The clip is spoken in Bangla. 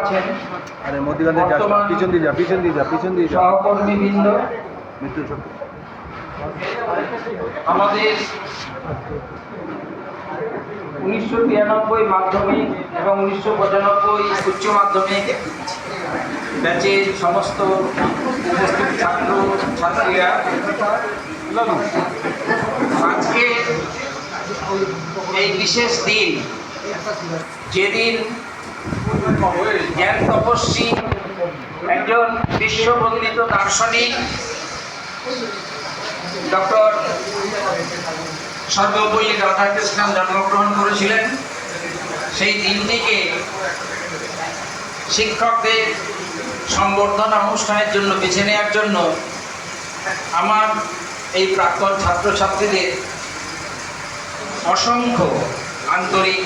আছেন। আরে মধ্যখানে যা পিছন দিয়ে যা পিছন দিয়ে যা পিছন দিয়ে যা। সহকর্মীবৃন্দ মৃত্যু আমাদের উনিশশো তিরানব্বই মাধ্যমিক এবং উনিশশো পঁচানব্বই উচ্চ মাধ্যমিক ব্যাচের সমস্ত উপস্থিত ছাত্র ছাত্রীরা। আজকে এই বিশেষ দিন যেদিন জ্ঞান তপস্বী একজন বিশ্ববন্দিত দার্শনিক, ডক্টর সর্বপল্লী রাধাকৃষ্ণন জন্মগ্রহণ করেছিলেন। সেই দিনটিকে শিক্ষকদের সংবর্ধনা অনুষ্ঠানের জন্য বেছে নেওয়ার জন্য আমার এই প্রাক্তন ছাত্রছাত্রীদের অসংখ্য আন্তরিক